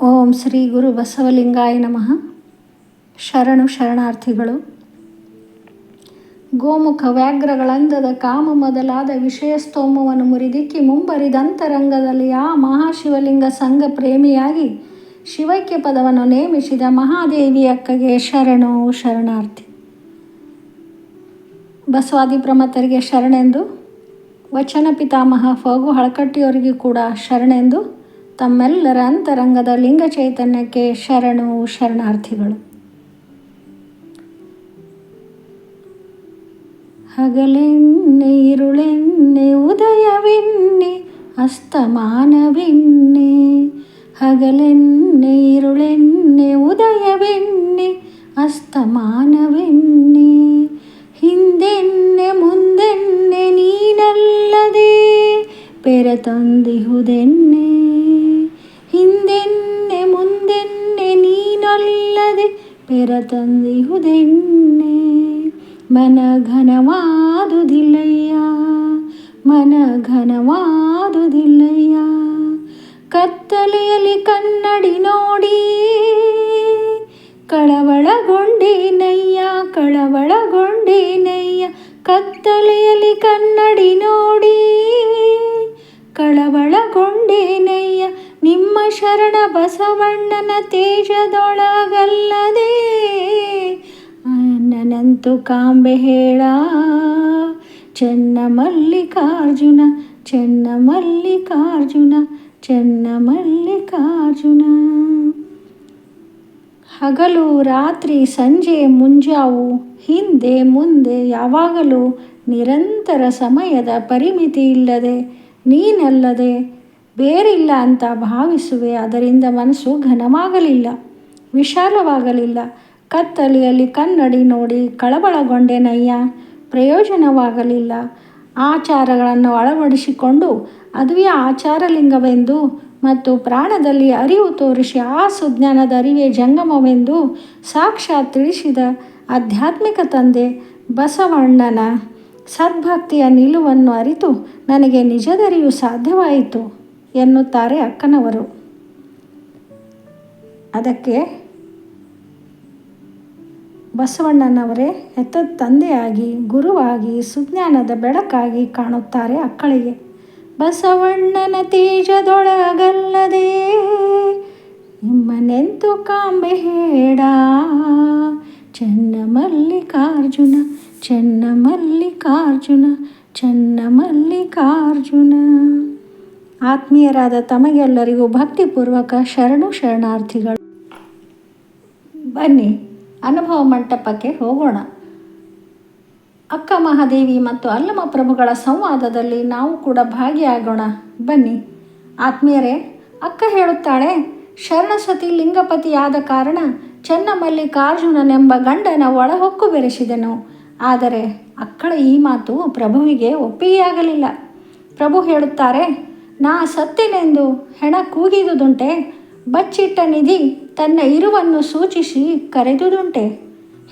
ಓಂ ಶ್ರೀ ಗುರು ಬಸವಲಿಂಗಾಯ ನಮಃ. ಶರಣು ಶರಣಾರ್ಥಿಗಳು, ಗೋಮುಖ ವ್ಯಾಘ್ರಗಳಂದದ ಕಾಮ ಮೊದಲಾದ ವಿಷಯ ಸ್ತೋಮವನ್ನು ಮುರಿದಿಕ್ಕಿ ಮುಂಬರಿದಂತರಂಗದಲ್ಲಿ ಆ ಮಹಾಶಿವಲಿಂಗ ಸಂಘ ಪ್ರೇಮಿಯಾಗಿ ಶಿವೈಕ್ಯ ಪದವನ್ನು ನೇಮಿಸಿದ ಮಹಾದೇವಿ ಅಕ್ಕಗೆ ಶರಣು ಶರಣಾರ್ಥಿ. ಬಸವಾದಿ ಪ್ರಮತರಿಗೆ ಶರಣೆಂದು, ವಚನ ಪಿತಾಮಹ ಫಗು ಹಳಕಟ್ಟಿಯವರಿಗೆ ಕೂಡ ಶರಣೆಂದು ತಮ್ಮೆಲ್ಲರ ಅಂತರಂಗದ ಲಿಂಗ ಚೈತನ್ಯಕ್ಕೆ ಶರಣು ಶರಣಾರ್ಥಿಗಳು. ಹಗಲೆನ್ನೆ, ಇರುಳೆನ್ನೆ, ಉದಯವಿನ್ನೆ, ಅಸ್ತಮಾನವಿನ್ನೆ. ಹಗಲೆನ್ನೆ, ಇರುಳೆನ್ನೆ, ಉದಯವೆನ್ನೆ, ಅಸ್ತಮಾನವೆನ್ನೆ. ಹಿಂದೆನ್ನೆ, ಮುಂದೆನ್ನೆ ನೀನಲ್ಲದೆ, ಪೆರತಂದಿಹುದೆನ್ನೆ. ಪೆರತಂದಿಹುದೆನ್ನೆ ಮನ ಘನವಾದುದಿಲ್ಲಯ್ಯ ಮನ ಘನವಾದುದಿಲ್ಲಯ್ಯ ಕತ್ತಲೆಯಲ್ಲಿ ಕನ್ನಡಿ ನೋಡಿ ಕಳವಳಗೊಂಡೇನಯ್ಯ ಕಳವಳಗೊಂಡೇನಯ್ಯ ಕತ್ತಲೆಯಲ್ಲಿ ಕನ್ನಡಿ ನೋಡಿ ಕಳವಳಗೊಂಡೇನಯ್ಯ ನಿಮ್ಮ ಶರಣ ಬಸವಣ್ಣನ ತೇಜದೊಳಗಲ್ಲದೆ ನನ್ನಂತೂ ಕಾಂಬೆ ಹೇಳ. ಚೆನ್ನ ಮಲ್ಲಿಕಾರ್ಜುನ ಚೆನ್ನ ಮಲ್ಲಿಕಾರ್ಜುನ ಚೆನ್ನ ಮಲ್ಲಿಕಾರ್ಜುನ ಹಗಲು, ರಾತ್ರಿ, ಸಂಜೆ ಮುಂಜಾವು, ಹಿಂದೆ, ಮುಂದೆ ಯಾವಾಗಲೂ ನಿರಂತರ ಸಮಯದ ಪರಿಮಿತಿ ಇಲ್ಲದೆ ನೀನಲ್ಲದೆ ಬೇರಿಲ್ಲ ಅಂತ ಭಾವಿಸುವೆ. ಅದರಿಂದ ಮನಸ್ಸು ಘನವಾಗಲಿಲ್ಲ, ವಿಶಾಲವಾಗಲಿಲ್ಲ. ಕತ್ತಲೆಯಲ್ಲಿ ಕನ್ನಡಿ ನೋಡಿ ಕಳವಳಗೊಂಡೆನಯ್ಯ ಪ್ರಯೋಜನವಾಗಲಿಲ್ಲ. ಆಚಾರಗಳನ್ನು ಅಳವಡಿಸಿಕೊಂಡು ಅದುವೇ ಆಚಾರಲಿಂಗವೆಂದು ಮತ್ತು ಪ್ರಾಣದಲ್ಲಿ ಅರಿವು ತೋರಿಸಿ ಆ ಸುಜ್ಞಾನದ ಅರಿವೇ ಜಂಗಮವೆಂದು ಸಾಕ್ಷಾತ್ ತಿಳಿಸಿದ ಆಧ್ಯಾತ್ಮಿಕ ತಂದೆ ಬಸವಣ್ಣನ ಸದ್ಭಕ್ತಿಯ ನಿಲುವನ್ನು ಅರಿತು ನನಗೆ ನಿಜದರಿಯು ಸಾಧ್ಯವಾಯಿತು. ಎನ್ನುತ್ತಾರೆ ಅಕ್ಕನವರು. ಅದಕ್ಕೆ ಬಸವಣ್ಣನವರೇ, ಹೆತ್ತ ತಂದೆಯಾಗಿ, ಗುರುವಾಗಿ, ಸುಜ್ಞಾನದ ಬೆಳಕಾಗಿ ಕಾಣುತ್ತಾರೆ ಅಕ್ಕಳಿಗೆ. ಬಸವಣ್ಣನ ತೇಜದೊಳಗಲ್ಲದೆ ನಿಮ್ಮನೆಂತು ಕಾಂಬೆ ಹೇಡ ಚೆನ್ನ ಮಲ್ಲಿಕಾರ್ಜುನ ಚೆನ್ನ ಮಲ್ಲಿಕಾರ್ಜುನ ಚೆನ್ನ ಮಲ್ಲಿಕಾರ್ಜುನ ಆತ್ಮೀಯರಾದ ತಮಗೆಲ್ಲರಿಗೂ ಭಕ್ತಿಪೂರ್ವಕ ಶರಣು ಶರಣಾರ್ಥಿಗಳು. ಬನ್ನಿ, ಅನುಭವ ಮಂಟಪಕ್ಕೆ ಹೋಗೋಣ. ಅಕ್ಕ ಮಹಾದೇವಿ ಮತ್ತು ಅಲ್ಲಮ ಪ್ರಭುಗಳ ಸಂವಾದದಲ್ಲಿ ನಾವು ಕೂಡ ಭಾಗಿಯಾಗೋಣ. ಬನ್ನಿ. ಆತ್ಮೀಯರೇ, ಅಕ್ಕ ಹೇಳುತ್ತಾಳೆ ಶರಣಸತಿ ಲಿಂಗಪತಿಯಾದ ಕಾರಣ ಚೆನ್ನಮಲ್ಲಿಕಾರ್ಜುನನೆಂಬ ಗಂಡನ ಒಳಹೊಕ್ಕು ಬೆರೆಸಿದನು. ಆದರೆ ಅಕ್ಕಳ ಈ ಮಾತು ಪ್ರಭುವಿಗೆ ಒಪ್ಪಿಗೆಯಾಗಲಿಲ್ಲ. ಪ್ರಭು ಹೇಳುತ್ತಾರೆ ನಾ ಸತ್ತಿನೆಂದು ಹೆಣ ಕೂಗಿದುದುಂಟೆ, ಬಚ್ಚಿಟ್ಟ ನಿಧಿ ತನ್ನ ಇರುವನ್ನು ಸೂಚಿಸಿ ಕರೆದುದುಂಟೆ.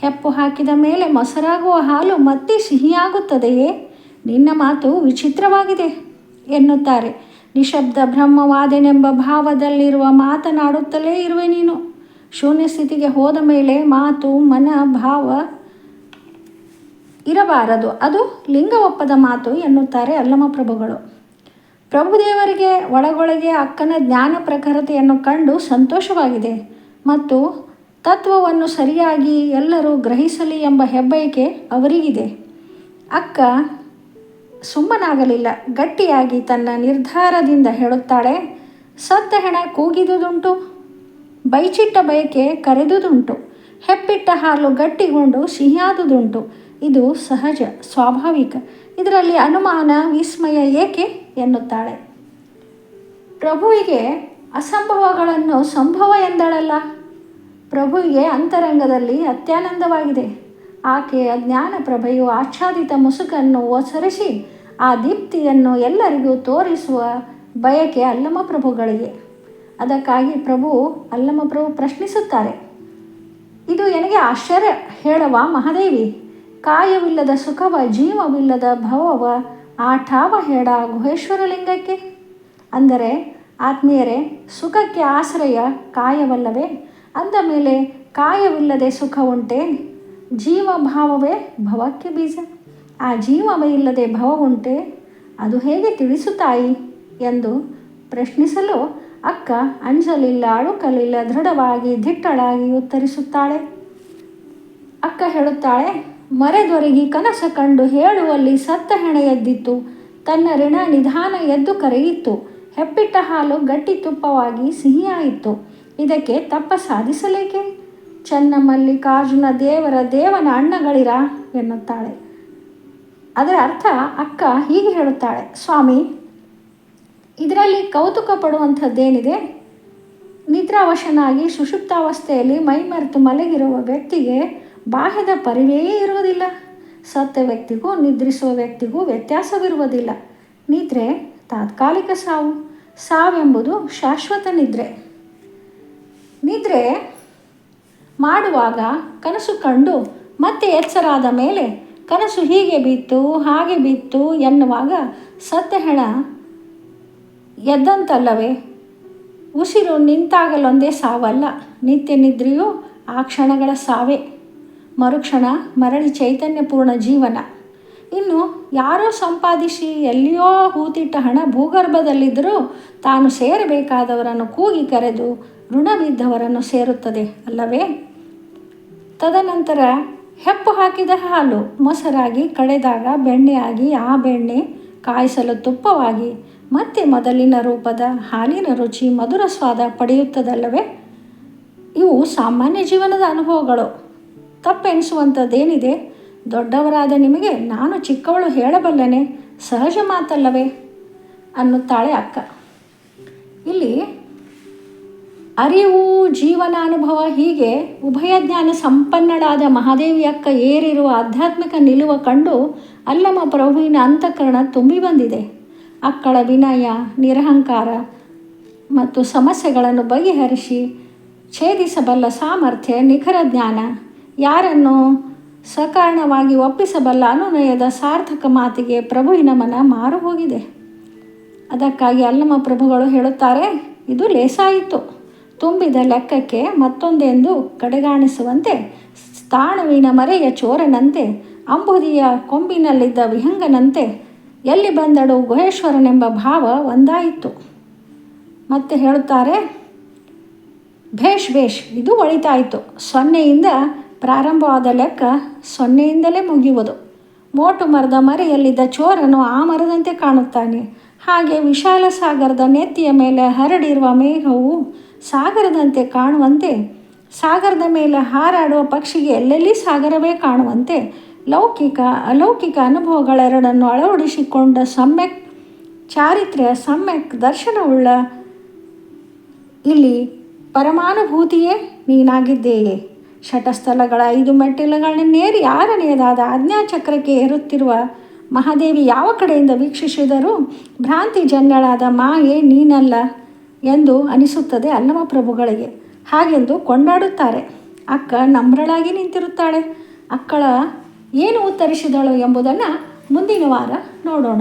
ಹೆಪ್ಪು ಹಾಕಿದ ಮೇಲೆ ಮೊಸರಾಗುವ ಹಾಲು ಮತ್ತೆ ಸಿಹಿಯಾಗುತ್ತದೆಯೇ? ನಿನ್ನ ಮಾತು ವಿಚಿತ್ರವಾಗಿದೆ ಎನ್ನುತ್ತಾರೆ. ನಿಶಬ್ದ ಬ್ರಹ್ಮವಾದನೆಂಬ ಭಾವದಲ್ಲಿರುವ ಮಾತನಾಡುತ್ತಲೇ ಇರುವೆ ನೀನು. ಶೂನ್ಯ ಸ್ಥಿತಿಗೆ ಹೋದ ಮೇಲೆ ಮಾತು, ಮನ, ಭಾವ ಇರಬಾರದು. ಅದು ಲಿಂಗ ಒಪ್ಪದ ಮಾತು ಎನ್ನುತ್ತಾರೆ ಅಲ್ಲಮ ಪ್ರಭುಗಳು ಪ್ರಭುದೇವರಿಗೆ ಒಳಗೊಳಗೆ ಅಕ್ಕನ ಜ್ಞಾನ ಪ್ರಖರತೆಯನ್ನು ಕಂಡು ಸಂತೋಷವಾಗಿದೆ ಮತ್ತು ತತ್ವವನ್ನು ಸರಿಯಾಗಿ ಎಲ್ಲರೂ ಗ್ರಹಿಸಲಿ ಎಂಬ ಹೆಬ್ಬಯಕೆ ಅವರಿಗಿದೆ. ಅಕ್ಕ ಸುಮ್ಮನಾಗಲಿಲ್ಲ. ಗಟ್ಟಿಯಾಗಿ ತನ್ನ ನಿರ್ಧಾರದಿಂದ ಹೇಳುತ್ತಾಳೆ, ಸತ್ತ ಹೆಣ ಕೂಗಿದುದುಂಟು, ಬೈಚಿಟ್ಟ ಬಯಕೆ ಕರೆದುದುಂಟು, ಹೆಪ್ಪಿಟ್ಟ ಹಾಲು ಗಟ್ಟಿಗೊಂಡು ಸಿಹಿಯಾದುದುಂಟು. ಇದು ಸಹಜ, ಸ್ವಾಭಾವಿಕ. ಇದರಲ್ಲಿ ಅನುಮಾನ, ವಿಸ್ಮಯ ಏಕೆ? ಎನ್ನುತ್ತಾಳೆ. ಪ್ರಭುವಿಗೆ ಅಸಂಭವಗಳನ್ನು ಸಂಭವ ಎಂದಳಲ್ಲ. ಪ್ರಭುವಿಗೆ ಅಂತರಂಗದಲ್ಲಿ ಅತ್ಯಾನಂದವಾಗಿದೆ. ಆಕೆಯ ಜ್ಞಾನ ಪ್ರಭೆಯು ಆಚ್ಛಾದಿತ ಮುಸುಕನ್ನು ಒಸರಿಸಿ, ಆ ದೀಪ್ತಿಯನ್ನು ಎಲ್ಲರಿಗೂ ತೋರಿಸುವ ಬಯಕೆ ಅಲ್ಲಮ ಪ್ರಭುಗಳಿಗೆ. ಅದಕ್ಕಾಗಿ ಪ್ರಭು ಅಲ್ಲಮ ಪ್ರಭು ಪ್ರಶ್ನಿಸುತ್ತಾರೆ, ಇದು ನನಗೆ ಆಶ್ಚರ್ಯ? ಹೇಳವ ಮಹಾದೇವಿ, ಕಾಯವಿಲ್ಲದ ಸುಖವ, ಜೀವವಿಲ್ಲದ ಭವವ ಆಠಾವ ಠಾವ ಹೇಳ ಗುಹೇಶ್ವರಲಿಂಗಕ್ಕೆ? ಅಂದರೆ, ಆತ್ಮೀಯರೇ, ಸುಖಕ್ಕೆ ಆಶ್ರಯ ಕಾಯವಲ್ಲವೇ? ಅಂದ ಮೇಲೆ, ಕಾಯವಿಲ್ಲದೆ ಸುಖ ಜೀವ ಜೀವಭಾವವೇ ಭವಕ್ಕೆ ಬೀಜ. ಆ ಜೀವವೇ ಇಲ್ಲದೆ ಭವ ಉಂಟೆ? ಅದು ಹೇಗೆ ತಿಳಿಸುತ್ತಾಯಿ ಎಂದು ಪ್ರಶ್ನಿಸಲು ಅಕ್ಕ ಅಂಜಲಿಲ್ಲ, ಅಳುಕಲಿಲ್ಲ, ದೃಢವಾಗಿ, ದಿಟ್ಟಳಾಗಿ ಉತ್ತರಿಸುತ್ತಾಳೆ. ಅಕ್ಕ ಹೇಳುತ್ತಾಳೆ ಮರೆದೊರಗಿ ಕನಸ ಕಂಡು ಹೇಳುವಲ್ಲಿ ಸತ್ತ ಹೆಣೆ ಎದ್ದಿತ್ತು. ತನ್ನ ಋಣ ನಿಧಾನ ಎದ್ದು ಕರೆಯಿತ್ತು ಹೆಪ್ಪಿಟ್ಟ ಹಾಲು ಗಟ್ಟಿ ತುಪ್ಪವಾಗಿ ಸಿಹಿಯಾಯಿತು. ಇದಕ್ಕೆ ತಪ್ಪ ಸಾಧಿಸಲೇಕೆ? ಚೆನ್ನ ಮಲ್ಲಿಕಾರ್ಜುನ ದೇವರ ದೇವನ ಅಣ್ಣಗಳಿರ? ಎನ್ನುತ್ತಾಳೆ. ಅದರ ಅರ್ಥ ಅಕ್ಕ ಹೀಗೆ ಹೇಳುತ್ತಾಳೆ. ಸ್ವಾಮಿ, ಇದರಲ್ಲಿ ಕೌತುಕ ಪಡುವಂಥದ್ದೇನಿದೆ? ನಿದ್ರಾವಶನಾಗಿ ಸುಷುಪ್ತಾವಸ್ಥೆಯಲ್ಲಿ ಮೈಮರೆತು ಮಲಗಿರುವ ವ್ಯಕ್ತಿಗೆ ಬಾಹ್ಯದ ಪರಿವೆಯೇ ಇರುವುದಿಲ್ಲ. ಸತ್ಯ ವ್ಯಕ್ತಿಗೂ, ನಿದ್ರಿಸುವ ವ್ಯಕ್ತಿಗೂ ವ್ಯತ್ಯಾಸವಿರುವುದಿಲ್ಲ. ನಿದ್ರೆ, ತಾತ್ಕಾಲಿಕ ಸಾವು. ಸಾವೆಂಬುದು ಶಾಶ್ವತ ನಿದ್ರೆ. ನಿದ್ರೆ ಮಾಡುವಾಗ ಕನಸು ಕಂಡು, ಮತ್ತೆ ಎಚ್ಚರಾದ ಮೇಲೆ ಕನಸು ಹೀಗೆ ಬಿತ್ತು, ಹಾಗೆ ಬಿತ್ತು ಎನ್ನುವಾಗ ಸತ್ಯ ಹೆಣ ಎದ್ದಂತಲ್ಲವೇ? ಉಸಿರು ನಿಂತಾಗಲೊಂದೇ ಸಾವಲ್ಲ. ನಿತ್ಯ ನಿದ್ರೆಯೂ ಆ ಕ್ಷಣಗಳ ಸಾವೇ. ಮರುಕ್ಷಣ ಮರಳಿ ಚೈತನ್ಯಪೂರ್ಣ ಜೀವನ. ಇನ್ನು ಯಾರೋ ಸಂಪಾದಿಸಿ ಎಲ್ಲಿಯೋ ಹೂತಿಟ್ಟ ಹಣ ಭೂಗರ್ಭದಲ್ಲಿದ್ದರೂ ತಾನು ಸೇರಬೇಕಾದವರನ್ನು ಕೂಗಿ ಕರೆದು ಋಣವಿದ್ದವರನ್ನು ಸೇರುತ್ತದೆ, ಅಲ್ಲವೇ? ತದನಂತರ ಹೆಪ್ಪು ಹಾಕಿದ ಹಾಲು ಮೊಸರಾಗಿ ಕಡೆದಾಗ ಬೆಣ್ಣೆಯಾಗಿ ಆ ಬೆಣ್ಣೆ ಕಾಯಿಸಲು ತುಪ್ಪವಾಗಿ ಮತ್ತೆ ಮೊದಲಿನ ರೂಪದ ಹಾಲಿನ ರುಚಿ ಮಧುರ ಸ್ವಾದ ಪಡೆಯುತ್ತದಲ್ಲವೇ? ಇವು ಸಾಮಾನ್ಯ ಜೀವನದ ಅನುಭವಗಳು. ತಪ್ಪೆನಿಸುವಂಥದ್ದೇನಿದೆ? ದೊಡ್ಡವರಾದ ನಿಮಗೆ ನಾನು ಚಿಕ್ಕವಳು ಹೇಳಬಲ್ಲನೆ, ಸಹಜ ಮಾತಲ್ಲವೇ? ಅನ್ನುತ್ತಾಳೆ ಅಕ್ಕ. ಇಲ್ಲಿ, ಅರಿವು ಜೀವನಾನುಭವ ಹೀಗೆ ಉಭಯ ಜ್ಞಾನ ಸಂಪನ್ನಳಾದ ಮಹಾದೇವಿ ಅಕ್ಕ ಏರಿರುವ ಆಧ್ಯಾತ್ಮಿಕ ನಿಲುವ ಕಂಡು ಅಲ್ಲಮ ಪ್ರಭುವಿನ ಅಂತಃಕರಣ ತುಂಬಿ ಬಂದಿದೆ. ಅಕ್ಕಳ ವಿನಯ, ನಿರಹಂಕಾರ ಮತ್ತು ಸಮಸ್ಯೆಗಳನ್ನು ಬಗೆಹರಿಸಿ ಛೇದಿಸಬಲ್ಲ ಸಾಮರ್ಥ್ಯ, ನಿಖರ ಜ್ಞಾನ. ಯಾರನ್ನು ಸಕಾರಣವಾಗಿ ಒಪ್ಪಿಸಬಲ್ಲ ಅನುನಯದ ಸಾರ್ಥಕ ಮಾತಿಗೆ ಪ್ರಭುವಿನ ಮನ ಮಾರು ಹೋಗಿದೆ ಅದಕ್ಕಾಗಿ ಅಲ್ಲಮ ಪ್ರಭುಗಳು ಹೇಳುತ್ತಾರೆ, ಇದು ಲೇಸಾಯಿತು. ತುಂಬಿದ ಲೆಕ್ಕಕ್ಕೆ ಮತ್ತೊಂದೆಂದು ಕಡೆಗಾಣಿಸುವಂತೆ, ತಾಣುವಿನ ಮರೆಯ ಚೋರನಂತೆ, ಅಂಬುದಿಯ ಕೊಂಬಿನಲ್ಲಿದ್ದ ವಿಹಂಗನಂತೆ, ಎಲ್ಲಿ ಬಂದಡು ಗುಹೇಶ್ವರನೆಂಬ ಭಾವ ಒಂದಾಯಿತು. ಮತ್ತೆ ಹೇಳುತ್ತಾರೆ ಭೇಷ್ ಭೇಷ್ ಇದು ಒಳಿತಾಯಿತು. ಸೊನ್ನೆಯಿಂದ ಪ್ರಾರಂಭವಾದ ಲೆಕ್ಕ ಸೊನ್ನೆಯಿಂದಲೇ ಮುಗಿಯುವುದು. ಮೋಟು ಮರದ ಮರೆಯಲ್ಲಿದ್ದ ಚೋರನು ಆ ಮರದಂತೆ ಕಾಣುತ್ತಾನೆ. ಹಾಗೆ ವಿಶಾಲ ಸಾಗರದ ನೆತ್ತಿಯ ಮೇಲೆ ಹರಡಿರುವ ಮೇಘವು ಸಾಗರದಂತೆ ಕಾಣುವಂತೆ, ಸಾಗರದ ಮೇಲೆ ಹಾರಾಡುವ ಪಕ್ಷಿಗೆ ಎಲ್ಲೆಲ್ಲಿ ಸಾಗರವೇ ಕಾಣುವಂತೆ, ಲೌಕಿಕ, ಅಲೌಕಿಕ ಅನುಭವಗಳೆರಡನ್ನು ಅಳವಡಿಸಿಕೊಂಡ ಸಮ್ಯಕ್, ಚಾರಿತ್ರ್ಯ ಸಮ್ಯಕ್ ದರ್ಶನವುಳ್ಳ ಇಲ್ಲಿ ಪರಮಾನುಭೂತಿಯೇ ನೀನಾಗಿದ್ದೇಯೇ. ಶಟಸ್ಥಲಗಳ ಐದು ಮೆಟ್ಟಿಲುಗಳನ್ನೇರಿ ಆರನೆಯದಾದ ಆಜ್ಞಾಚಕ್ರಕ್ಕೆ ಏರುತ್ತಿರುವ ಮಹಾದೇವಿ ಯಾವ ಕಡೆಯಿಂದ ವೀಕ್ಷಿಸಿದರೂ ಭ್ರಾಂತಿ ಜನ್ಯಳಾದ ಮಾಯೆ ನೀನಲ್ಲ ಎಂದು ಅನಿಸುತ್ತದೆ ಅಲ್ಲಮ ಪ್ರಭುಗಳಿಗೆ. ಹಾಗೆಂದು ಕೊಂಡಾಡುತ್ತಾರೆ. ಅಕ್ಕ ನಮ್ರಳಾಗಿ ನಿಂತಿರುತ್ತಾಳೆ. ಅಕ್ಕಳ ಏನು ಉತ್ತರಿಸಿದಳು ಎಂಬುದನ್ನು ಮುಂದಿನ ವಾರ ನೋಡೋಣ.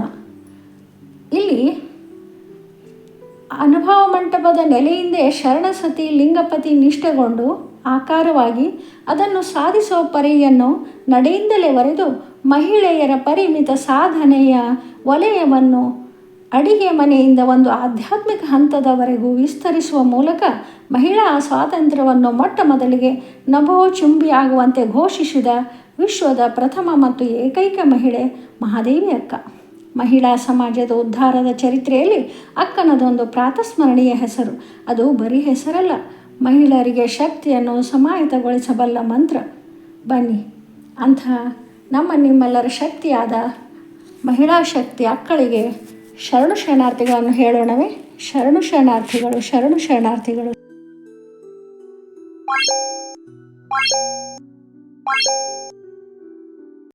ಇಲ್ಲಿ ಅನುಭವ ಮಂಟಪದ ನೆಲೆಯಿಂದೇ ಶರಣಸತಿ ಲಿಂಗಪತಿ ನಿಷ್ಠೆಗೊಂಡು ಆಕಾರವಾಗಿ ಅದನ್ನು ಸಾಧಿಸುವ ಪರಿಯನ್ನು ನಡೆಯಿಂದಲೇ ಬರೆದು ಮಹಿಳೆಯರ ಪರಿಮಿತ ಸಾಧನೆಯ ವಲಯವನ್ನು ಅಡಿಗೆ ಮನೆಯಿಂದ ಒಂದು ಆಧ್ಯಾತ್ಮಿಕ ಹಂತದವರೆಗೂ ವಿಸ್ತರಿಸುವ ಮೂಲಕ ಮಹಿಳಾ ಸ್ವಾತಂತ್ರ್ಯವನ್ನು ಮೊಟ್ಟ ಮೊದಲಿಗೆ ನಭೋಚುಂಬಿಯಾಗುವಂತೆ ಘೋಷಿಸಿದ ವಿಶ್ವದ ಪ್ರಥಮ ಮತ್ತು ಏಕೈಕ ಮಹಿಳೆ ಮಹಾದೇವಿ ಅಕ್ಕ. ಮಹಿಳಾ ಸಮಾಜದ ಉದ್ಧಾರದ ಚರಿತ್ರೆಯಲ್ಲಿ ಅಕ್ಕನದೊಂದು ಪ್ರಾತಸ್ಮರಣೀಯ ಹೆಸರು. ಅದು ಬರೀ ಹೆಸರಲ್ಲ ಮಹಿಳೆಯರಿಗೆ ಶಕ್ತಿಯನ್ನು ಸಮಾಹಿತಗೊಳಿಸಬಲ್ಲ ಮಂತ್ರ. ಬನ್ನಿ. ಅಂತಹ ನಮ್ಮ ನಿಮ್ಮೆಲ್ಲರ ಶಕ್ತಿಯಾದ ಮಹಿಳಾ ಶಕ್ತಿ ಅಕ್ಕಳಿಗೆ ಶರಣು ಶರಣಾರ್ಥಿಗಳನ್ನು ಹೇಳೋಣವೇ. ಶರಣು ಶರಣಾರ್ಥಿಗಳು ಶರಣು ಶರಣಾರ್ಥಿಗಳು.